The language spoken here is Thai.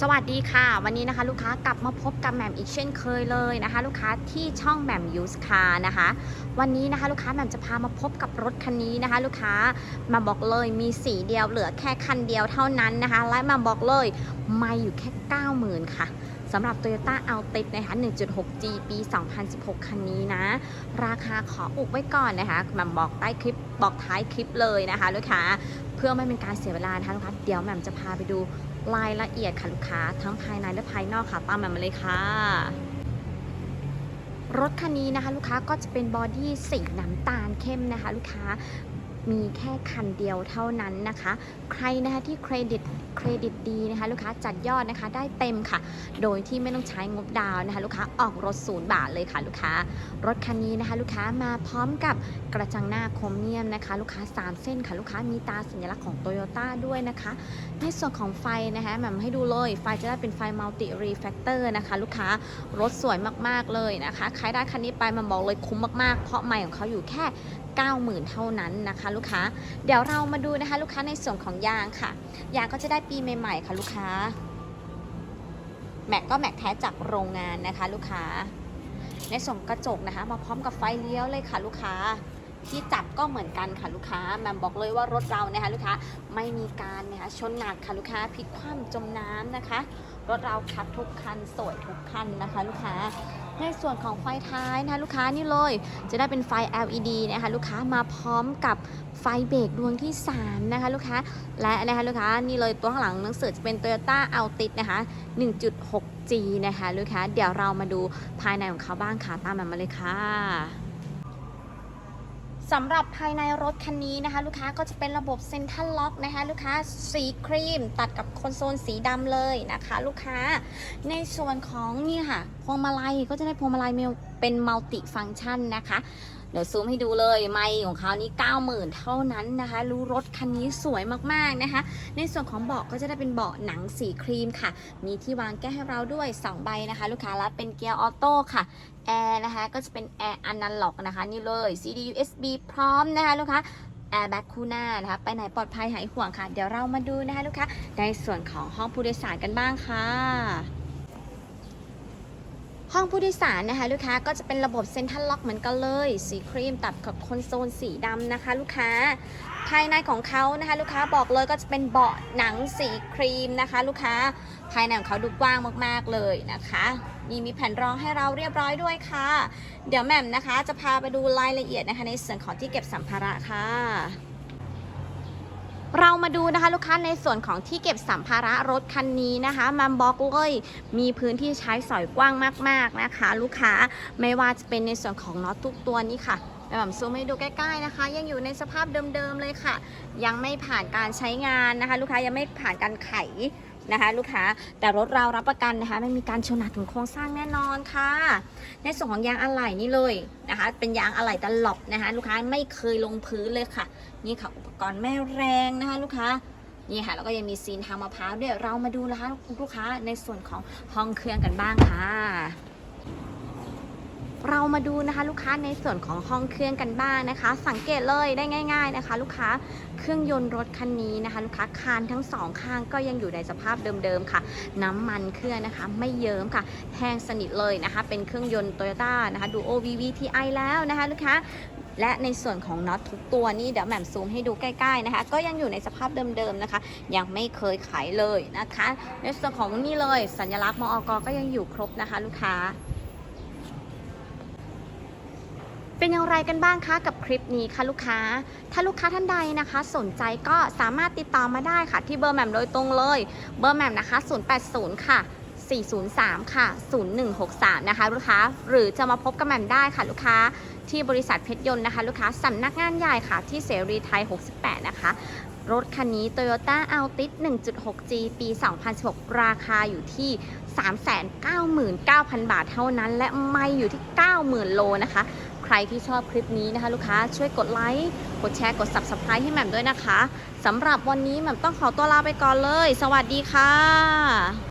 สวัสดีค่ะ วันนี้นะคะลูกค้ากลับมาพบกับแหม่มอีกเช่นเคยเลยนะคะ ลูกค้าที่ช่องแหม่มยูสคานะคะ วันนี้นะคะลูกค้าแหม่มจะพามาพบกับรถคันนี้นะคะ ลูกค้ามาบอกเลยมีสีเดียวเหลือแค่คันเดียวเท่านั้นนะคะ และมาบอกเลยไม่อยู่แค่ 90,000 ค่ะสำหรับ Toyota Altis นะคะ 1.6G ปี 2016 คันนี้นะ ราคาขออุบไว้ก่อนนะคะแหม่มบอกใต้คลิปบอกท้ายคลิปเลยนะคะลูกค้าเพื่อไม่เป็นการเสียเวลานะคะลูกค้าเดี๋ยวแหม่มจะพาไปดู รายละเอียดค่ะลูกค้าทั้งภายในและภายนอกค่ะ ตามแหม่มมาเลยค่ะ รถคันนี้นะคะ ลูกค้าก็จะเป็นบอดี้สีน้ำตาลเข้มนะคะ ลูกค้ามีแค่คันเดียวเท่านั้นนะคะ ใครนะคะที่เครดิต เครดิตดีนะคะลูกค้าจัดยอดนะคะได้เต็มค่ะ โดยที่ไม่ต้องใช้งบดาวนะคะลูกค้าออกรถศูนย์บาทเลยค่ะลูกค้ารถคันนี้นะคะลูกค้ามาพร้อมกับกระจังหน้าโครเมียมนะคะ ลูกค้า 3 เส้นค่ะลูกค้ามีตาสัญลักษณ์ของโตโยต้าด้วยนะคะในส่วนของไฟนะคะแหมให้ดูเลยไฟจะได้เป็นไฟมัลติรีแฟกเตอร์นะคะลูกค้ารถสวยมากๆเลยนะคะใครได้คันนี้ไปมันบอกเลยคุ้มมากๆ เพราะใหม่ของเขาอยู่แค่ 90,000 เท่านั้นนะคะ ลูกค้า เดี๋ยวเรามาดูนะคะ ลูกค้าในส่วนของยางค่ะยางก็จะได้ปีใหม่ๆค่ะลูกค้า แม็กก็แม็กแท้จากโรงงานนะคะลูกค้า ในส่วนกระจกนะคะ มาพร้อมกับไฟเลี้ยวเลยค่ะลูกค้าที่จับก็เหมือนกันค่ะลูกค้าแมมบอกเลยว่ารถเรานะคะลูกค้าไม่มีการนะคะชนหนักค่ะลูกค้าพลิกคว่ำจมน้ำนะคะ รถเราคัดทุกคันสวยทุกคันนะคะ ลูกค้า ในส่วนของไฟท้ายนะคะลูกค้านี่เลย จะได้เป็นไฟ LED นะคะลูกค้ามาพร้อมกับไฟเบรกดวงที่ 3 นะคะลูกค้า และนะคะลูกค้านี่เลยตัวข้างหลังหนังสือจะเป็น Toyota Altis นะคะ 1.6G นะคะลูกค้า เดี๋ยวเรามาดูภายในของเขาบ้างค่ะ ตามมาเลยค่ะ สำหรับภายในรถคันนี้นะคะ ลูกค้าก็จะเป็นระบบเซ็นทรัลล็อกนะคะ ลูกค้าสีครีม ตัดกับคอนโซลสีดำเลยนะคะ ลูกค้าในส่วนของนี่ค่ะพวงมาลัยก็จะได้พวงมาลัยเป็นมัลติฟังก์ชันนะคะ เดี๋ยวซูมให้ดูเลย ไมค์ของเขานี่90,000 เท่านั้นนะคะ รู้รถคันนี้สวยมากๆนะคะ ในส่วนของเบาะก็จะได้เป็นเบาะหนังสีครีมค่ะ มีที่วางแก้ให้เราด้วย 2 ใบนะคะ ลูกค้าและเป็นเกียร์ออโต้ค่ะแอร์นะคะก็จะเป็นแอร์อนาล็อกนะคะนี่เลย CD USB พร้อมนะคะลูกค้าแอร์แบ็คคู่หน้านะคะไปไหนปลอดภัยหายห่วงค่ะ เดี๋ยวเรามาดูนะคะลูกค้าในส่วนของห้องผู้โดยสารกันบ้างค่ะ ห้องผู้โดยสารนะคะลูกค้าก็จะเป็นระบบเซ็นทรัลล็อกเหมือนกันเลย สีครีมตัดกับคอนโซลสีดำนะคะ ลูกค้า ภายในของเขานะคะลูกค้าบอกเลยก็จะเป็นเบาะหนังสีครีมนะคะ ลูกค้าภายในของเขาดูกว้างมากๆเลยนะคะนี่มีแผ่นรองให้เราเรียบร้อยด้วยค่ะ เดี๋ยวแหม่มนะคะ จะพาไปดูรายละเอียดนะคะ ในส่วนของที่เก็บสัมภาระค่ะ เรามาดูนะคะลูกค้าในส่วนของที่เก็บสัมภาระรถคันนี้นะคะมันบอกเลยมีพื้นที่ใช้สอยกว้างมากๆนะคะ ลูกค้าไม่ว่าจะเป็นในส่วนของน็อตทุกตัวนี้ค่ะแบบซูมให้ดูใกล้ๆนะคะ ยังอยู่ในสภาพเดิมๆเลยค่ะ ยังไม่ผ่านการใช้งานนะคะ ลูกค้ายังไม่ผ่านการไข นะคะ ลูกค้าแต่รถเรารับประกันนะคะไม่มีการชนหนักถึงโครงสร้างแน่นอนค่ะ ในส่วนของยางอะไหล่นี่เลยนะคะ เป็นยางอะไหล่ตลบนะคะ ลูกค้าไม่เคยลงพื้นเลยค่ะ นี่ค่ะอุปกรณ์แม่แรงนะคะ ลูกค้านี่ค่ะแล้วก็ยังมีซีนทางมะพร้าวด้วยเรามาดูนะคะลูกค้าในส่วนของห้องเครื่องกันบ้างค่ะ มาดูนะคะลูกค้าในส่วนของห้องเครื่องกันบ้างนะคะ สังเกตเลยได้ง่าย ๆนะคะ ลูกค้าเครื่องยนต์รถคันนี้นะคะลูกค้าคานทั้งสองข้างก็ยังอยู่ในสภาพเดิมๆค่ะ น้ำมันเครื่องนะคะ ไม่เยิ้มค่ะแห้งสนิทเลยนะคะ เป็นเครื่องยนต์ Toyota นะคะ Duo VVTi แล้วนะคะลูกค้าและในส่วนของน็อตทุกตัวนี่เดี๋ยวแหม่มซูมให้ดูใกล้ๆนะคะ ก็ยังอยู่ในสภาพเดิมๆนะคะ ยังไม่เคยขายเลยนะคะ ในส่วนของนี่เลยสัญลักษณ์มอกก็ยังอยู่ครบนะคะ ลูกค้า เป็นอย่างไรกันบ้างคะกับคลิปนี้คะลูกค้า ถ้าลูกค้าท่านใดนะคะ สนใจก็สามารถติดต่อมาได้ค่ะ ที่เบอร์แหม่มโดยตรงเลย เบอร์แหม่มนะคะ 080 ค่ะ 403 ค่ะ 0163 นะคะลูกค้า หรือจะมาพบกับแหม่มได้ค่ะลูกค้าที่บริษัทเพชรยนต์นะคะ ลูกค้าสำนักงานใหญ่ค่ะ ที่เสรีไทย 68 นะคะ รถคันนี้ Toyota Altis 1.6G ปี 2016 ราคาอยู่ที่ 399,000 บาทเท่านั้น และไม่อยู่ที่ 90,000 โลนะคะ ใครที่ชอบคลิปนี้นะคะ ลูกค้าช่วยกดไลค์กดแชร์กด Subscribe ให้แหม่มด้วยนะคะสำหรับวันนี้แหม่มต้องขอตัวลาไปก่อนเลย สวัสดีค่ะ